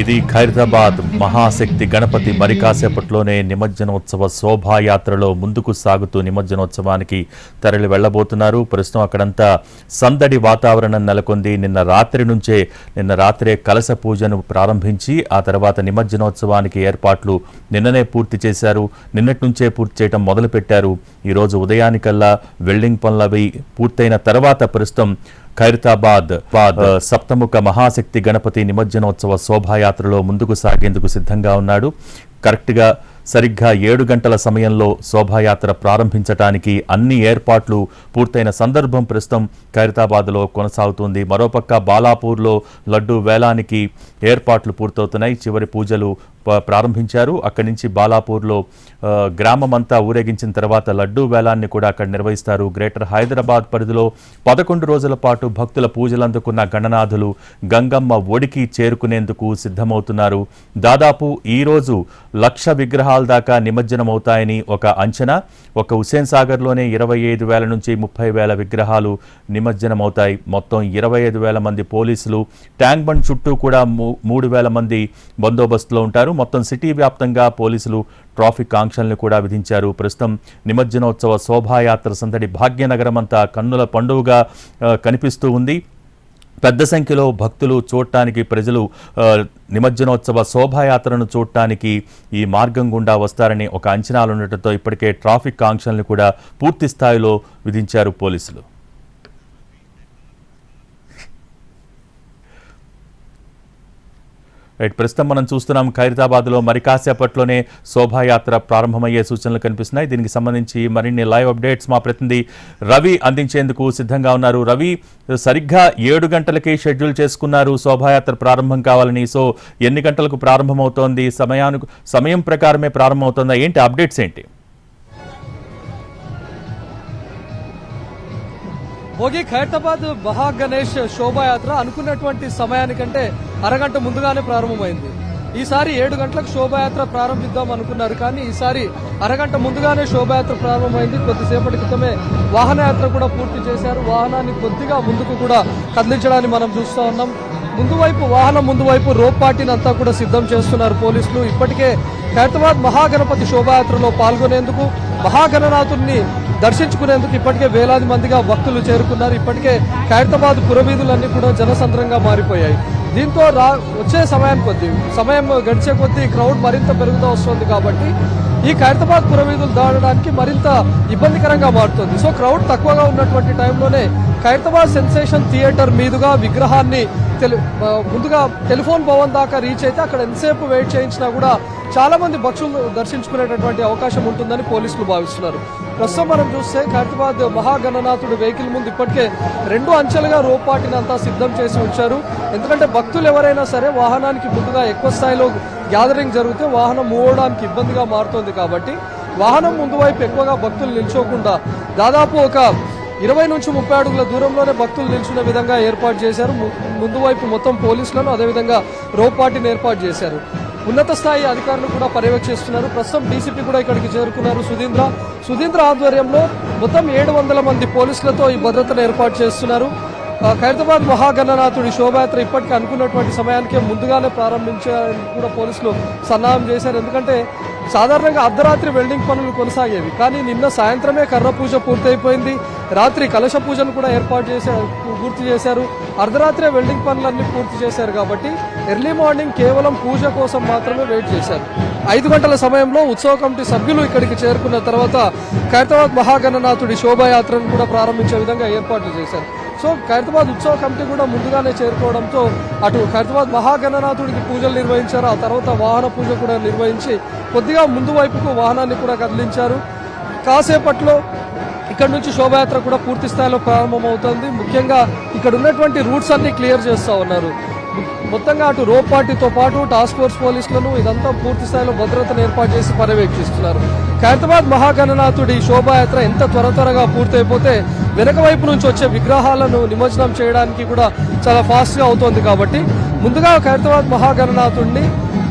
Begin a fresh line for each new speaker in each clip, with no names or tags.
ఇది ఖైరదాబాద్ మహాశక్తి గణపతి మరి కాసేపట్లోనే నిమజ్జనోత్సవ శోభాయాత్రలో ముందుకు సాగుతూ నిమజ్జనోత్సవానికి తరలి వెళ్ళబోతున్నారు ప్రస్తుతం అక్కడంతా సందడి వాతావరణం నెలకొంది. నిన్న రాత్రి నుంచే నిన్న రాత్రే కలశ పూజను ప్రారంభించి ఆ తర్వాత నిమజ్జనోత్సవానికి ఏర్పాట్లు నిన్ననే పూర్తి చేశారు. నిన్నటి నుంచే పూర్తి చేయడం మొదలుపెట్టారు. ఈరోజు ఉదయానికల్లా వెల్డింగ్ పనులవి పూర్తయిన తర్వాత ప్రస్తుతం ఖైరతాబాద్ బాద్ సప్తముఖ మహాశక్తి గణపతి నిమజ్జనోత్సవ శోభాయాత్రలో ముందుకు సాగేందుకు సిద్ధంగా ఉన్నాడు. కరెక్ట్గా సరిగ్గా ఏడు గంటల సమయంలో శోభాయాత్ర ప్రారంభించటానికి అన్ని ఏర్పాట్లు పూర్తయిన సందర్భం ప్రస్తుతం ఖైరతాబాద్లో కొనసాగుతుంది. మరోపక్క బాలాపూర్లో లడ్డు వేలానికి ఏర్పాట్లు పూర్తవుతున్నాయి. చివరి పూజలు ప్రారంభించారు. అక్కడి నుంచి బాలాపూర్లో గ్రామమంతా ఊరేగించిన తర్వాత లడ్డూ వేలాన్ని కూడా అక్కడ నిర్వహిస్తారు. గ్రేటర్ హైదరాబాద్ పరిధిలో పదకొండు రోజుల పాటు భక్తుల పూజలు అందుకున్న గణనాథులు గంగమ్మ ఒడికి చేరుకునేందుకు సిద్ధమవుతున్నారు. దాదాపు ఈరోజు లక్ష విగ్రహాల దాకా నిమజ్జనమవుతాయని ఒక అంచనా. ఒక హుసేన్ సాగర్లోనే ఇరవై ఐదు వేల నుంచి ముప్పై వేల విగ్రహాలు నిమజ్జనమవుతాయి. మొత్తం ఇరవై ఐదు వేల మంది పోలీసులు ట్యాంక్ బండ్ చుట్టూ కూడా మూ- మూడు వేల మంది బందోబస్తులో ఉంటారు. మొత్తం సిటీ వ్యాప్తంగా పోలీసులు ట్రాఫిక్ ఆంక్షల్ని కూడా విధించారు. ప్రస్తుతం నిమజ్జనోత్సవ శోభాయాత్ర సందడి భాగ్యనగరం అంతా కన్నుల పండుగగా కనిపిస్తూ ఉంది. పెద్ద సంఖ్యలో భక్తులు చూడటానికి ప్రజలు నిమజ్జనోత్సవ శోభాయాత్రను చూడటానికి ఈ మార్గం గుండా వస్తారని ఒక అంచనాలు ఉండటంతో ఇప్పటికే ట్రాఫిక్ ఆంక్షల్ని కూడా పూర్తి స్థాయిలో విధించారు పోలీసులు. రైట్ ప్రస్తుతం మనం చూస్తున్నాం ఖైరతాబాద్లో మరి కాసేపట్లోనే శోభాయాత్ర ప్రారంభమయ్యే సూచనలు కనిపిస్తున్నాయి. దీనికి సంబంధించి మరిన్ని లైవ్ అప్డేట్స్ మా ప్రతినిధి రవి అందించేందుకు సిద్ధంగా ఉన్నారు. రవి సరిగ్గా ఏడు గంటలకి షెడ్యూల్ చేసుకున్నారు. శోభాయాత్ర ప్రారంభం కావాలని సో ఎన్ని గంటలకు ప్రారంభమవుతోంది? సమయానికి సమయం ప్రకారమే ప్రారంభమవుతుందా? ఏంటి అప్డేట్స్ ఏంటి?
భోగి ఖైరతాబాద్ మహా గణేష్ శోభాయాత్ర అనుకున్నటువంటి సమయానికంటే అరగంట ముందుగానే ప్రారంభమైంది. ఈసారి ఏడు గంటలకు శోభాయాత్ర ప్రారంభిద్దాం అనుకున్నారు కానీ ఈసారి అరగంట ముందుగానే శోభాయాత్ర ప్రారంభమైంది. కొద్దిసేపటి క్రితమే వాహనయాత్ర కూడా పూర్తి చేశారు. వాహనాన్ని కొద్దిగా ముందుకు కూడా కదిలించడాన్ని మనం చూస్తూ ఉన్నాం. ముందు వైపు వాహనం ముందు వైపు రోప్ పార్టీని అంతా కూడా సిద్ధం చేస్తున్నారు పోలీసులు. ఇప్పటికే ఖైరతాబాద్ మహాగణపతి శోభాయాత్రలో పాల్గొనేందుకు మహాగణనాథుడిని దర్శించుకునేందుకు ఇప్పటికే వేలాది మందిగా భక్తులు చేరుకున్నారు. ఇప్పటికే ఖైరతాబాద్ పురవీధులన్నీ కూడా జనసంద్రంగా మారిపోయాయి. దీంతో రా వచ్చే సమయం కొద్దీ సమయం గడిచే కొద్దీ క్రౌడ్ మరింత పెరుగుతూ వస్తుంది కాబట్టి ఈ ఖైరతాబాద్ పురవీధులు దాడడానికి మరింత ఇబ్బందికరంగా మారుతుంది. సో క్రౌడ్ తక్కువగా ఉన్నటువంటి టైంలోనే ఖైరతాబాద్ సెన్సేషన్ థియేటర్ మీదుగా విగ్రహాన్ని తెలి ముందుగా టెలిఫోన్ భవన్ దాకా రీచ్ అయితే అక్కడ ఎంతసేపు వెయిట్ చేయించినా కూడా చాలా మంది భక్తులు దర్శించుకునేటటువంటి అవకాశం ఉంటుందని పోలీసులు భావిస్తున్నారు. ప్రస్తుతం మనం చూస్తే ఖైరతాబాద్ మహాగణనాథుడు వెహికల్ ముందు ఇప్పటికే రెండు అంచెలుగా రోపాటిని అంతా సిద్ధం చేసి ఉంచారు. ఎందుకంటే భక్తులు ఎవరైనా సరే వాహనానికి ముందుగా ఎక్కువ స్థాయిలో గ్యాదరింగ్ జరిగితే వాహనం మూవ్ అవడానికి ఇబ్బందిగా మారుతోంది కాబట్టి వాహనం ముందు వైపు ఎక్కువగా భక్తులు నిల్చోకుండా దాదాపు ఒక ఇరవై నుంచి ముప్పై అడుగుల దూరంలోనే భక్తులు నిల్చునే విధంగా ఏర్పాటు చేశారు. ము- ముందు వైపు మొత్తం పోలీసులను అదేవిధంగా రోపాటిని ఏర్పాటు చేశారు. ఉన్నత స్థాయి అధికారులు కూడా పర్యవేక్షిస్తున్నారు. ప్రస్తుతం డీసీపీ కూడా ఇక్కడికి చేరుకున్నారు సుధీంద్ర. సుధీంద్ర ఆధ్వర్యంలో మొత్తం ఏడు వందల మంది పోలీసులతో ఈ భద్రతను ఏర్పాటు చేస్తున్నారు. ఖైరతాబాద్ మహాగణనాథుడి శోభయాత్ర ఇప్పటికీ అనుకున్నటువంటి సమయానికే ముందుగానే ప్రారంభించడానికి కూడా పోలీసులు సన్నాహం చేశారు. ఎందుకంటే సాధారణంగా అర్ధరాత్రి వెల్డింగ్ పనులు కొనసాగేవి. కానీ నిన్న సాయంత్రమే కర్ర పూజ పూర్తయిపోయింది. రాత్రి కలశ పూజను కూడా ఏర్పాటు చేశారు పూర్తి చేశారు. అర్ధరాత్రే వెల్డింగ్ పనులన్నీ పూర్తి చేశారు కాబట్టి ఎర్లీ మార్నింగ్ కేవలం పూజ కోసం మాత్రమే వెయిట్ చేశారు. ఐదు గంటల సమయంలో ఉత్సవ కమిటీ సభ్యులు ఇక్కడికి చేరుకున్న తర్వాత ఖైరతాబాద్ మహాగణనాథుడి శోభాయాత్రను కూడా ప్రారంభించే విధంగా ఏర్పాట్లు చేశారు. సో ఖైరతాబాద్ ఉత్సవ కమిటీ కూడా ముందుగానే చేరుకోవడంతో అటు ఖైరతాబాద్ మహాగణనాథుడికి పూజలు నిర్వహించారు. ఆ తర్వాత వాహన పూజ కూడా నిర్వహించి కొద్దిగా ముందు వైపుకు వాహనాన్ని కూడా కదిలించారు. కాసేపట్లో ఇక్కడ నుంచి శోభయాత్ర కూడా పూర్తి స్థాయిలో ప్రారంభమవుతుంది. ముఖ్యంగా ఇక్కడ ఉన్నటువంటి రూట్స్ అన్ని క్లియర్ చేస్తూ ఉన్నారు. మొత్తంగా అటు రోప్ పార్టీతో పాటు టాస్క్ ఫోర్స్ పోలీసులను ఇదంతా పూర్తి స్థాయిలో భద్రతను ఏర్పాటు చేసి పర్యవేక్షిస్తున్నారు. ఖైరతాబాద్ మహాగణనాథుడి శోభాయాత్ర ఎంత త్వర త్వరగా పూర్తయిపోతే వెనక వైపు నుంచి వచ్చే విగ్రహాలను నిమజ్జనం చేయడానికి కూడా చాలా ఫాస్ట్గా అవుతోంది కాబట్టి ముందుగా ఖైరతాబాద్ మహాగణనాథుడిని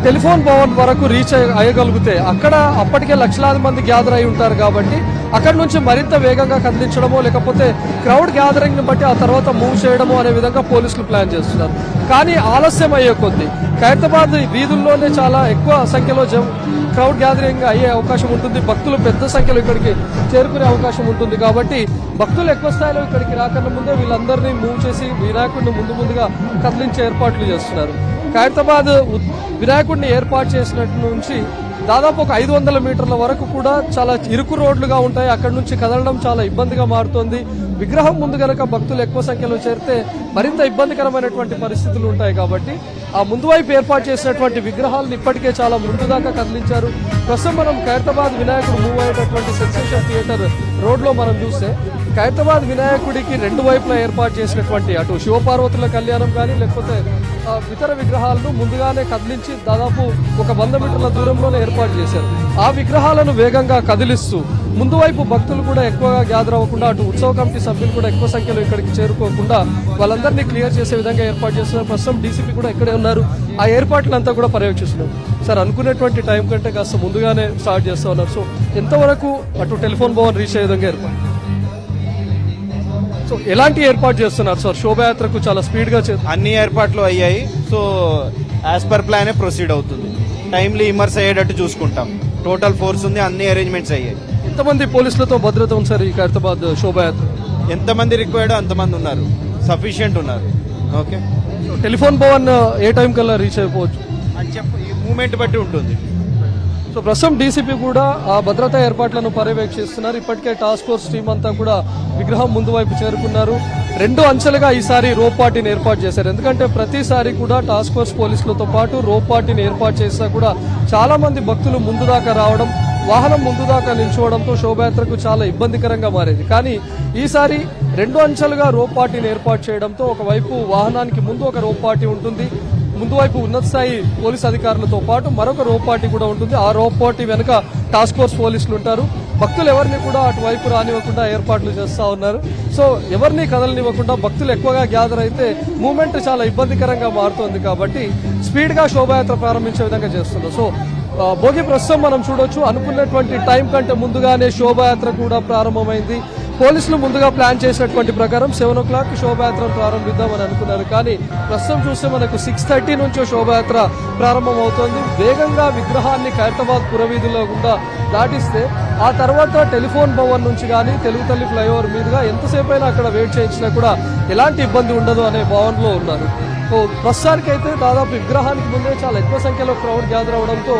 టెలిఫోన్ భవన్ వరకు రీచ్ అయ్యగలిగితే అక్కడ అప్పటికే లక్షలాది మంది గ్యాదర్ అయి ఉంటారు కాబట్టి అక్కడ నుంచి మరింత వేగంగా కదిలించడమో లేకపోతే క్రౌడ్ గ్యాదరింగ్ని బట్టి ఆ తర్వాత మూవ్ చేయడమో అనే విధంగా పోలీసులు ప్లాన్ చేస్తున్నారు. కానీ ఆలస్యం అయ్యే కొద్ది ఖైరతాబాద్ వీధుల్లోనే చాలా ఎక్కువ సంఖ్యలో జం క్రౌడ్ గ్యాదరింగ్ అయ్యే అవకాశం ఉంటుంది. భక్తులు పెద్ద సంఖ్యలో ఇక్కడికి చేరుకునే అవకాశం ఉంటుంది కాబట్టి భక్తులు ఎక్కువ స్థాయిలో ఇక్కడికి రాకన్నా ముందే వీళ్ళందరినీ మూవ్ చేసి వినాయకుడిని ముందు ముందుగా కదిలించే ఏర్పాట్లు చేస్తున్నారు. ఖైరతాబాద్ వినాయకుడిని ఏర్పాటు చేసినట్టు నుంచి దాదాపు ఒక ఐదు వందల మీటర్ల వరకు కూడా చాలా ఇరుకు రోడ్లుగా ఉంటాయి. అక్కడ నుంచి కదలడం చాలా ఇబ్బందిగా మారుతోంది. విగ్రహం ముందు కనుక భక్తులు ఎక్కువ సంఖ్యలో చేరితే మరింత ఇబ్బందికరమైనటువంటి పరిస్థితులు ఉంటాయి కాబట్టి ఆ ముందు వైపు ఏర్పాటు చేసినటువంటి విగ్రహాలను ఇప్పటికే చాలా ముందుదాకా కదిలించారు. ప్రస్తుతం మనం ఖైరతాబాద్ వినాయకుడు మూవ్ అయ్యేటటువంటి సెన్సేషన్ థియేటర్ రోడ్లో మనం చూస్తే ఖైరతాబాద్ వినాయకుడికి రెండు వైపులా ఏర్పాటు చేసినటువంటి అటు శివపార్వతుల కళ్యాణం కానీ లేకపోతే ఇతర విగ్రహాలను ముందుగానే కదిలించి దాదాపు ఒక వంద మీటర్ల దూరంలోనే ఏర్పాటు చేశారు. ఆ విగ్రహాలను వేగంగా కదిలిస్తూ ముందు వైపు భక్తులు కూడా ఎక్కువగా గ్యాదర్ అవ్వకుండా అటు ఉత్సవ కమిటీ సభ్యులు కూడా ఎక్కువ సంఖ్యలో ఇక్కడికి చేరుకోకుండా వాళ్ళందరినీ క్లియర్ చేసే విధంగా ఏర్పాటు చేస్తున్నారు. ప్రస్తుతం డీసీపీ కూడా ఇక్కడే ఉన్నారు. ఆ ఏర్పాట్లంతా కూడా పర్యవేక్షిస్తున్నారు. సార్ అనుకునేటువంటి టైం కంటే కాస్త ముందుగానే స్టార్ట్ చేస్తూ ఉన్నారు. సో ఎంతవరకు అటు టెలిఫోన్ భవన్ రీచ్ అయ్యే విధంగా ఏర్పాటు? సో ఎలాంటి ఏర్పాటు చేస్తున్నారు? సార్ శోభయాత్రకు చాలా స్పీడ్గా
అన్ని ఏర్పాట్లు అయ్యాయి. సో యాజ్ పర్ ప్లానే ప్రొసీడ్ అవుతుంది. టైమ్లీ ఇమర్స్ అయ్యేటట్టు చూసుకుంటాం. టోటల్ ఫోర్స్ ఉంది అన్ని అరేంజ్మెంట్స్ అయ్యాయి.
ఎంతమంది పోలీసులతో భద్రత ఉంది సార్ ఈ ఖైరతాబాద్ శోభయాత్ర?
ఎంతమంది రిక్వైర్డ్ అంతమంది ఉన్నారు. సఫిషియెంట్ ఉన్నారు. ఓకే
టెలిఫోన్ భవన్ ఏ టైం కల్లా రీచ్ అయిపోవచ్చు?
అని చెప్ప ఈ మూమెంట్ బట్టి ఉంటుంది.
సో ప్రస్తుతం డీసీపీ కూడా ఆ భద్రతా ఏర్పాట్లను పర్యవేక్షిస్తున్నారు. ఇప్పటికే టాస్క్ ఫోర్స్ టీం అంతా కూడా విగ్రహం ముందు వైపు చేరుకున్నారు. రెండు అంచెలుగా ఈసారి రోప్ పార్టీని ఏర్పాటు చేశారు. ఎందుకంటే ప్రతిసారి కూడా టాస్క్ ఫోర్స్ పోలీసులతో పాటు రోప్ పార్టీని ఏర్పాటు చేసినా కూడా చాలా మంది భక్తులు ముందు దాకా రావడం వాహనం ముందు దాకా నిల్చోవడంతో శోభయాత్రకు చాలా ఇబ్బందికరంగా మారేది. కానీ ఈసారి రెండు అంచెలుగా రోప్ పార్టీని ఏర్పాటు చేయడంతో ఒకవైపు వాహనానికి ముందు ఒక రోప్ పార్టీ ఉంటుంది. ముందు వైపు ఉన్నత స్థాయి పోలీస్ అధికారులతో పాటు మరొక రోప్ కూడా ఉంటుంది. ఆ రోప్ వెనుక టాస్క్ ఫోర్స్ పోలీసులు ఉంటారు. భక్తులు ఎవరిని కూడా అటువైపు రానివ్వకుండా ఏర్పాట్లు చేస్తూ ఉన్నారు. సో ఎవరిని కదలనివ్వకుండా భక్తులు ఎక్కువగా గ్యాదర్ అయితే మూమెంట్ చాలా ఇబ్బందికరంగా మారుతోంది కాబట్టి స్పీడ్గా శోభాయాత్ర ప్రారంభించే విధంగా చేస్తున్నారు. సో భోగి ప్రస్తుతం మనం చూడొచ్చు. అనుకున్నటువంటి టైం కంటే ముందుగానే శోభాయాత్ర కూడా ప్రారంభమైంది. పోలీసులు ముందుగా ప్లాన్ చేసినటువంటి ప్రకారం సెవెన్ ఓ క్లాక్ శోభాయాత్ర ప్రారంభిద్దామని అనుకున్నారు. కానీ ప్రస్తుతం చూస్తే మనకు సిక్స్ థర్టీ నుంచి శోభాయాత్ర ప్రారంభమవుతోంది. వేగంగా విగ్రహాన్ని ఖైరతాబాద్ పురవీధిలో గుండా దాటిస్తే ఆ తర్వాత టెలిఫోన్ భవన్ నుంచి కానీ తెలుగు తల్లి ఫ్లైఓవర్ మీదుగా ఎంతసేపు అయినా అక్కడ వెయిట్ చేయించినా కూడా ఎలాంటి ఇబ్బంది ఉండదు అనే భావనలో ఉన్నారు. సో ప్రస్తుతానికైతే దాదాపు విగ్రహానికి ముందే చాలా ఎక్కువ సంఖ్యలో క్రౌడ్ గ్యాదర్ అవడంతో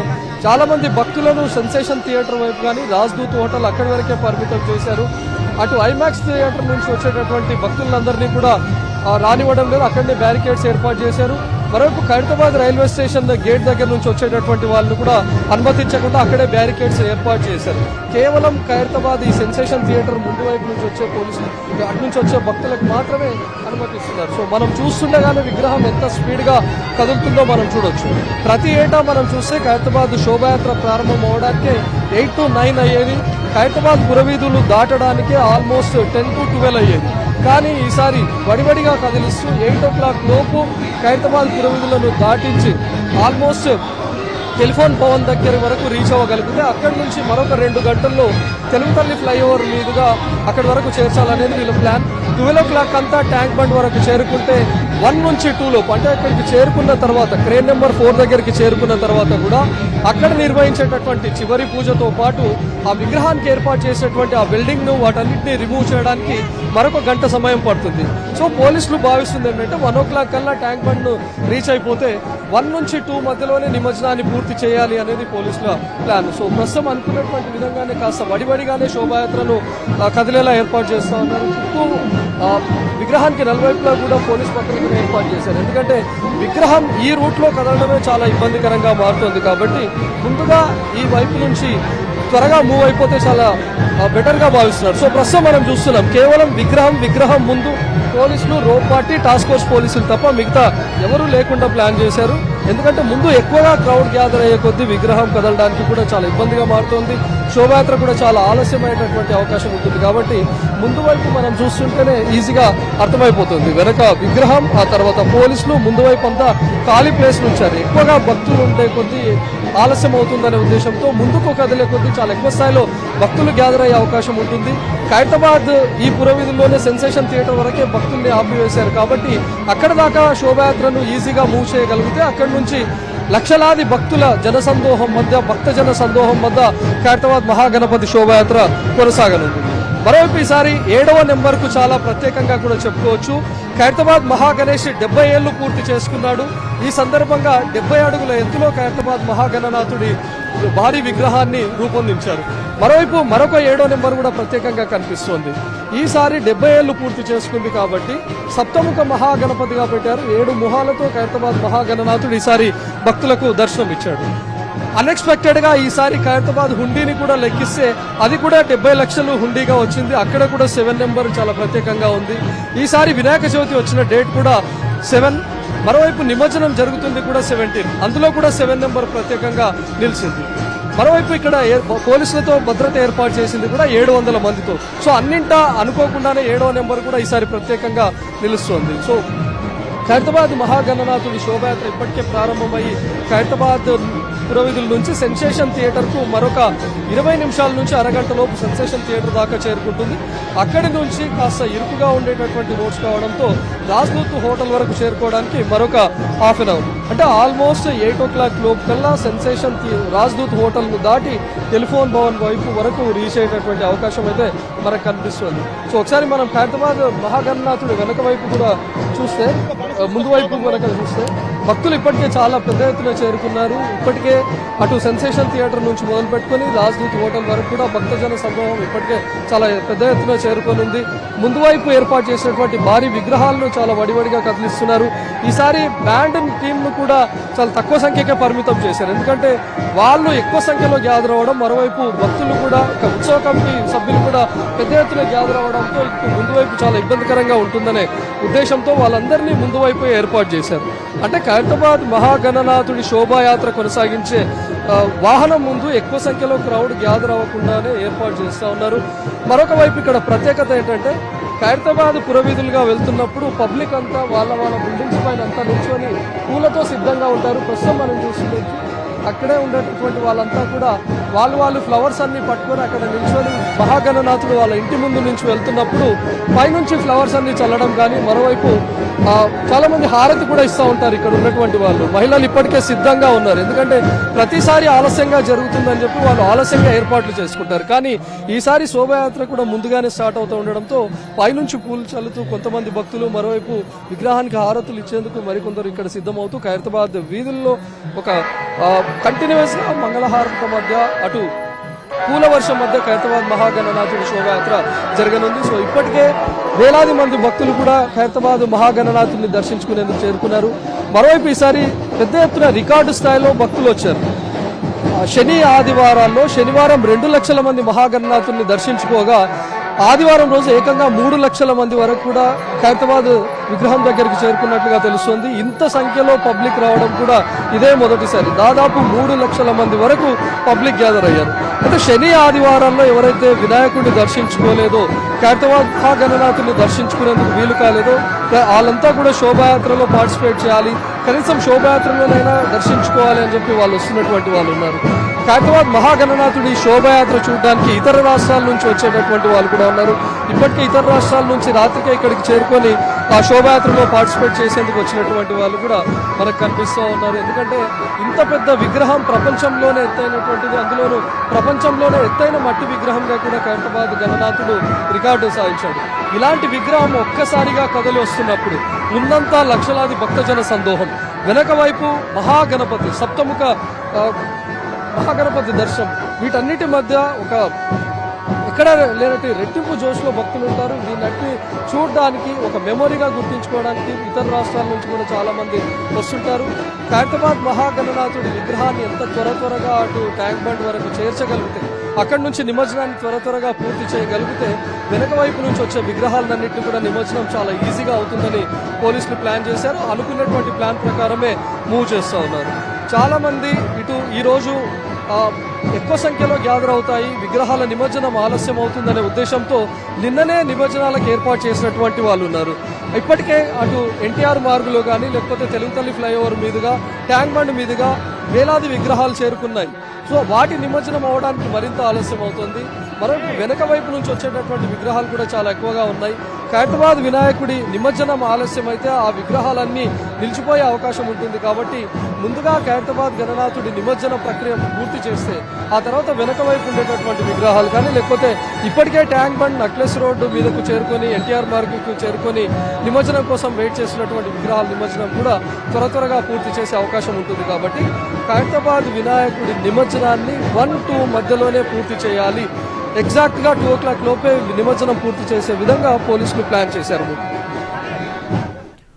చాలా మంది భక్తులను సెన్సేషన్ థియేటర్ వైపు కానీ రాజ్దూత్ హోటల్ అక్కడి వరకే పరిమితం చేశారు. అటు ఐమాక్స్ థియేటర్ నుంచి వచ్చేటటువంటి భక్తులందరినీ కూడా రానివ్వడం లేదు. అక్కడనే బ్యారికేడ్స్ ఏర్పాటు చేశారు. మరోవైపు ఖైరతాబాద్ రైల్వే స్టేషన్ గేట్ దగ్గర నుంచి వచ్చేటటువంటి వాళ్ళని కూడా అనుమతించకుండా అక్కడే బ్యారికేడ్స్ ఏర్పాటు చేశారు. కేవలం ఖైరతాబాద్ ఈ సెన్సేషన్ థియేటర్ ముందు వైపు నుంచి వచ్చే పోలీసులు అటు నుంచి వచ్చే భక్తులకు మాత్రమే అనుమతిస్తున్నారు. సో మనం చూస్తుండగానే విగ్రహం ఎంత స్పీడ్గా కదులుతుందో మనం చూడొచ్చు. ప్రతి ఏటా మనం చూస్తే ఖైరతాబాద్ శోభాయాత్ర ప్రారంభం అవడానికే ఎయిట్ టు నైన్ అయ్యేది. ఖైరతాబాద్ పురవీధులు దాటడానికే ఆల్మోస్ట్ టెన్ టు ట్వెల్వ్ అయ్యేది. కానీ ఈసారి వడివడిగా కదిలిస్తూ ఎయిట్ ఓ క్లాక్ లోపు ఖైరతాబాద్ పురవీధులను దాటించి ఆల్మోస్ట్ టెలిఫోన్ భవన్ దగ్గర వరకు రీచ్ అవ్వగలిగితే అక్కడి నుంచి మరొక రెండు గంటల్లో తెలుగు తల్లి ఫ్లైఓవర్ మీదుగా అక్కడి వరకు చేర్చాలనేది వీళ్ళ ప్లాన్ ట్వెల్వ్ ఓ క్లాక్ అంతా ట్యాంక్ బండ్ వరకు చేరుకుంటే వన్ నుంచి టూలో అంటే అక్కడికి చేరుకున్న తర్వాత క్రేన్ నెంబర్ ఫోర్ దగ్గరికి చేరుకున్న తర్వాత కూడా అక్కడ నిర్వహించేటటువంటి చివరి పూజతో పాటు ఆ విగ్రహానికి ఏర్పాటు చేసినటువంటి ఆ బిల్డింగ్ను వాటన్నిటిని రిమూవ్ చేయడానికి మరొక గంట సమయం పడుతుంది. సో పోలీసులు భావిస్తుంది ఏంటంటే వన్ ఓ క్లాక్ కల్లా ట్యాంక్ బండ్ రీచ్ అయిపోతే వన్ నుంచి టూ మధ్యలోనే నిమజ్జనాన్ని పూర్తి చేయాలి అనేది పోలీసుల ప్లాన్. సో ప్రస్తుతం అనుకున్నటువంటి విధంగానే కాస్త వడివడిగానే శోభాయాత్రను కదిలేలా ఏర్పాటు చేస్తూ ఉన్నారు. చుట్టూ విగ్రహానికి నలువైపులా కూడా పోలీస్ పక్కన ఏర్పాటు చేశారు. ఎందుకంటే విగ్రహం ఈ రూట్లో కదలడమే చాలా ఇబ్బందికరంగా మారుతుంది కాబట్టి ముందుగా ఈ వైపు నుంచి త్వరగా మూవ్ అయిపోతే చాలా బెటర్గా భావిస్తున్నారు. సో ప్రస్తుతం మనం చూస్తున్నాం కేవలం విగ్రహం విగ్రహం ముందు పోలీసులు రోడ్ పార్టీ టాస్క్ ఫోర్స్ పోలీసులు తప్ప మిగతా ఎవరూ లేకుండా ప్లాన్ చేశారు. ఎందుకంటే ముందు ఎక్కువగా క్రౌడ్ గ్యాదర్ అయ్యే కొద్దీ విగ్రహం కదలడానికి కూడా చాలా ఇబ్బందిగా మారుతోంది. శోభయాత్ర కూడా చాలా ఆలస్యమైనటువంటి అవకాశం ఉంటుంది కాబట్టి ముందు వైపు మనం చూస్తుంటేనే ఈజీగా అర్థమైపోతుంది. వెనక విగ్రహం ఆ తర్వాత పోలీసులు ముందు వైపు అంతా ఖాళీ ప్లేస్ నుంచారు ఎక్కువగా భక్తులు ఉండే కొద్దీ ఆలస్యం అవుతుందనే ఉద్దేశంతో ముందుకు కదిలే కొద్దీ చాలా ఎక్కువ స్థాయిలో భక్తులు గ్యాదర్ అయ్యే అవకాశం ఉంటుంది. ఖైరతాబాద్ ఈ పురవీధుల్లోనే సెన్సేషన్ థియేటర్ వరకే భక్తుల్ని ఆపివేశారు కాబట్టి అక్కడ దాకా శోభయాత్రను ఈజీగా మూవ్ చేయగలిగితే అక్కడ నుంచి లక్షలాది భక్తుల జనసందోహం మధ్య భక్త జన సందోహం మధ్య ఖైరతాబాద్ మహాగణపతి శోభయాత్ర కొనసాగనుంది. మరోవైపు ఈసారి ఏడవ నెంబర్కు చాలా ప్రత్యేకంగా కూడా చెప్పుకోవచ్చు. ఖైరతాబాద్ మహాగణేష్ డెబ్బై ఏళ్ళు పూర్తి చేసుకున్నాడు. ఈ సందర్భంగా డెబ్బై అడుగుల ఎత్తులో ఖైరతాబాద్ మహాగణనాథుడి భారీ విగ్రహాన్ని రూపొందించారు. మరోవైపు మరొక ఏడో నెంబర్ కూడా ప్రత్యేకంగా కనిపిస్తోంది. ఈసారి డెబ్బై ఏళ్ళు పూర్తి చేసుకుంది కాబట్టి సప్తముఖ మహాగణపతిగా పెట్టారు. ఏడు ముఖాలతో ఖైరతాబాద్ మహాగణనాథుడు ఈసారి భక్తులకు దర్శనం ఇచ్చాడు. అన్ఎక్స్పెక్టెడ్గా ఈసారి ఖైరతాబాద్ హుండీని కూడా లెక్కిస్తే అది కూడా డెబ్బై లక్షలు హుండీగా వచ్చింది. అక్కడ కూడా సెవెన్ నెంబర్ చాలా ప్రత్యేకంగా ఉంది. ఈసారి వినాయక చవితి వచ్చిన డేట్ కూడా సెవెన్. మరోవైపు నిమజ్జనం జరుగుతుంది కూడా సెవెంటీన్. అందులో కూడా సెవెన్ నెంబర్ ప్రత్యేకంగా నిలిచింది. మరోవైపు ఇక్కడ పోలీసులతో భద్రత ఏర్పాటు చేసింది కూడా ఏడు వందల మందితో. సో అన్నింటా అనుకోకుండానే ఏడవ నెంబర్ కూడా ఈసారి ప్రత్యేకంగా నిలుస్తోంది. సో ఖైరతాబాద్ మహాగణనాథుడి శోభయాత్ర ఇప్పటికే ప్రారంభమయ్యి ఖైరతాబాద్ పురోవిధుల నుంచి సెన్సేషన్ థియేటర్కు మరొక ఇరవై నిమిషాల నుంచి అరగంటలోపు సెన్సేషన్ థియేటర్ దాకా చేరుకుంటుంది. అక్కడి నుంచి కాస్త ఇరుకుగా ఉండేటటువంటి రోడ్స్ కావడంతో రాజ్దూత్ హోటల్ వరకు చేరుకోవడానికి మరొక హాఫ్ అన్ అవర్. అంటే ఆల్మోస్ట్ ఎయిట్ ఓ క్లాక్ లోపు కల్లా సెన్సేషన్ రాజ్దూత్ హోటల్ను దాటి టెలిఫోన్ భవన్ వైపు వరకు రీచ్ అయ్యేటటువంటి అవకాశం అయితే మనకు కనిపిస్తుంది. సో ఒకసారి మనం హైదరాబాద్ మహాగణనాథుడు వెనక వైపు కూడా చూస్తే ముందు వైపు కనుక చూస్తే భక్తులు ఇప్పటికే చాలా పెద్ద ఎత్తున చేరుకున్నారు. ఇప్పటికే అటు సెన్సేషన్ థియేటర్ నుంచి మొదలు పెట్టుకుని రాజ్దూత్ హోటల్ వరకు కూడా భక్తజన సమూహం ఇప్పటికే చాలా పెద్ద ఎత్తున చేరుకొనుంది ముందు వైపు ఏర్పాటు చేసినటువంటి భారీ విగ్రహాలను చాలా వడివడిగా కదిలిస్తున్నారు. ఈసారి బ్యాండ్ టీంను కూడా చాలా తక్కువ సంఖ్యకే పరిమితం చేశారు. ఎందుకంటే వాళ్ళు ఎక్కువ సంఖ్యలో గ్యాదర్ అవ్వడం మరోవైపు భక్తులు కూడా ఒక ఉత్సవ కమిటీ సభ్యులు కూడా పెద్ద ఎత్తున గ్యాదర్ అవ్వడంతో ముందు వైపు చాలా ఇబ్బందికరంగా ఉంటుందనే ఉద్దేశంతో వాళ్ళందరినీ ముందు వైపు ఏర్పాటు చేశారు. అంటే ఖైరతాబాద్ మహాగణనాథుడి శోభాయాత్ర కొనసాగించే వాహనం ముందు ఎక్కువ సంఖ్యలో క్రౌడ్ గ్యాదర్ అవ్వకుండానే ఏర్పాటు చేస్తూ ఉన్నారు. మరొక వైపు ఇక్కడ ప్రత్యేకత ఏంటంటే ఖైరతాబాద్ పురవీధులుగా వెళ్తున్నప్పుడు పబ్లిక్ అంతా వాళ్ళ వాళ్ళ బిల్డింగ్స్ పైన అంతా నిల్చొని పూలతో సిద్ధంగా ఉంటారు. ప్రస్తుతం మనం చూస్తుంటే అక్కడే ఉండేటటువంటి వాళ్ళంతా కూడా వాళ్ళు వాళ్ళు ఫ్లవర్స్ అన్ని పట్టుకొని అక్కడ నిల్చొని మహాగణనాథుడు వాళ్ళ ఇంటి ముందు నుంచి వెళ్తున్నప్పుడు పైనుంచి ఫ్లవర్స్ అన్ని చల్లడం కానీ మరోవైపు చాలామంది చాలా మంది హారతి కూడా ఇస్తూ ఉంటారు ఇక్కడ ఉన్నటువంటి వాళ్ళు. మహిళలు ఇప్పటికే సిద్ధంగా ఉన్నారు. ఎందుకంటే ప్రతిసారి ఆలస్యంగా జరుగుతుందని చెప్పి వాళ్ళు ఆలస్యంగా ఏర్పాట్లు చేసుకుంటారు. కానీ ఈసారి శోభయాత్ర కూడా ముందుగానే స్టార్ట్ అవుతూ ఉండడంతో పైనుంచి పూలు చల్లుతూ కొంతమంది భక్తులు మరోవైపు విగ్రహానికి హారతులు ఇచ్చేందుకు మరికొందరు ఇక్కడ సిద్ధమవుతూ ఖైరతాబాద్ వీధుల్లో ఒక కంటిన్యూస్గా మంగళహారత మధ్య అటు పూల వర్షం మధ్య ఖైరతాబాద్ మహాగణనాథుడి శోభయాత్ర జరగనుంది. సో ఇప్పటికే వేలాది మంది భక్తులు కూడా ఖైరతాబాద్ మహాగణనాథుడిని దర్శించుకునేందుకు చేరుకున్నారు. మరోవైపు ఈసారి పెద్ద ఎత్తున రికార్డు స్థాయిలో భక్తులు వచ్చారు. శని ఆదివారాల్లో శనివారం రెండు లక్షల మంది మహాగణనాథుల్ని దర్శించుకోగా ఆదివారం రోజు ఏకంగా మూడు లక్షల మంది వరకు కూడా ఖైరతాబాద్ విగ్రహం దగ్గరికి చేరుకున్నట్లుగా తెలుస్తుంది. ఇంత సంఖ్యలో పబ్లిక్ రావడం కూడా ఇదే మొదటిసారి. దాదాపు మూడు లక్షల మంది వరకు పబ్లిక్ గ్యాదర్ అయ్యారు. అంటే శని ఆదివారాల్లో ఎవరైతే వినాయకుడిని దర్శించుకోలేదో ఖైరతాబాద్ మహాగణనాథుని దర్శించుకునేందుకు వీలు కాలేదో వాళ్ళంతా కూడా శోభాయాత్రలో పార్టిసిపేట్ చేయాలి. కనీసం శోభాయాత్రలోనైనా దర్శించుకోవాలి అని చెప్పి వాళ్ళు వస్తున్నటువంటి వాళ్ళు ఉన్నారు. ఖైరతాబాద్ మహాగణనాథుడి శోభాయాత్ర చూడడానికి ఇతర రాష్ట్రాల నుంచి వచ్చేటటువంటి వాళ్ళు కూడా ఉన్నారు. ఇప్పటికే ఇతర రాష్ట్రాల నుంచి రాత్రికే ఇక్కడికి చేరుకొని ఆ శోభాయాత్రలో పార్టిసిపేట్ చేసేందుకు వచ్చినటువంటి వాళ్ళు కూడా మనకు కనిపిస్తూ ఉన్నారు. ఎందుకంటే ఇంత పెద్ద విగ్రహం ప్రపంచంలోనే ఎత్తైనటువంటిది. అందులోనూ ప్రపంచంలోనే ఎత్తైన మట్టి విగ్రహంగా కూడా ఖైరతాబాద్ గణనాథుడు రికార్డు సాధించాడు. ఇలాంటి విగ్రహం ఒక్కసారిగా కదలి వస్తున్నప్పుడు ముందంతా లక్షలాది భక్తజన సందోహం. వెనక వైపు మహాగణపతి సప్తముఖ మహాగణపతి దర్శనం. వీటన్నిటి మధ్య ఒక ఎక్కడ లేనట్టు రెట్టింపు జోష్లో భక్తులు ఉంటారు. దీన్ని చూడడానికి ఒక మెమొరీగా గుర్తించుకోవడానికి ఇతర రాష్ట్రాల నుంచి కూడా చాలా మంది వస్తుంటారు. ఖైరతాబాద్ మహాగణనాథుడి విగ్రహాన్ని ఎంత త్వర త్వరగా అటు ట్యాంక్ బండ్ వరకు చేర్చగలిగితే అక్కడి నుంచి నిమజ్జనాన్ని త్వర త్వరగా పూర్తి చేయగలిగితే వెనక వైపు నుంచి వచ్చే విగ్రహాలన్నింటినీ కూడా నిమజ్జనం చాలా ఈజీగా అవుతుందని పోలీసులు ప్లాన్ చేశారు. అనుకున్నటువంటి ప్లాన్ ప్రకారమే మూవ్ చేస్తూ ఉన్నారు. చాలా మంది ఇటు ఈరోజు ఎక్కువ సంఖ్యలో గ్యాదర్ అవుతాయి. విగ్రహాల నిమజ్జనం ఆలస్యం అవుతుందనే ఉద్దేశంతో నిన్ననే నిమజ్జనాలకు ఏర్పాటు చేసినటువంటి వాళ్ళు ఉన్నారు. ఇప్పటికే అటు ఎన్టీఆర్ మార్గులో కానీ లేకపోతే తెలుగుతల్లి ఫ్లైఓవర్ మీదుగా ట్యాంక్ బండ్ మీదుగా వేలాది విగ్రహాలు చేరుకున్నాయి. సో వాటి నిమజ్జనం అవడానికి మరింత ఆలస్యం అవుతుంది. మరొక వెనక వైపు నుంచి వచ్చేటటువంటి విగ్రహాలు కూడా చాలా ఎక్కువగా ఉన్నాయి. ఖైరతాబాద్ వినాయకుడి నిమజ్జనం ఆలస్యం అయితే ఆ విగ్రహాలన్నీ నిలిచిపోయే అవకాశం ఉంటుంది కాబట్టి ముందుగా ఖైరతాబాద్ గణనాథుడి నిమజ్జన ప్రక్రియ పూర్తి చేస్తే ఆ తర్వాత వెనక వైపు ఉండేటటువంటి విగ్రహాలు కానీ లేకపోతే ఇప్పటికే ట్యాంక్ బండ్ నక్లెస్ రోడ్డు మీదకు చేరుకొని ఎన్టీఆర్ మార్గుకు చేరుకొని నిమజ్జనం కోసం వెయిట్ చేసినటువంటి విగ్రహాల నిమజ్జనం కూడా త్వర త్వరగా పూర్తి చేసే అవకాశం ఉంటుంది కాబట్టి ఖైరతాబాద్ వినాయకుడి నిమజ్జనాన్ని వన్ టూ మధ్యలోనే పూర్తి చేయాలి. ఎగ్జాక్ట్గా టూ ఓ క్లాక్ లోపే నిమజ్జనం పూర్తి చేసే విధంగా పోలీసులు ప్లాన్ చేశారు.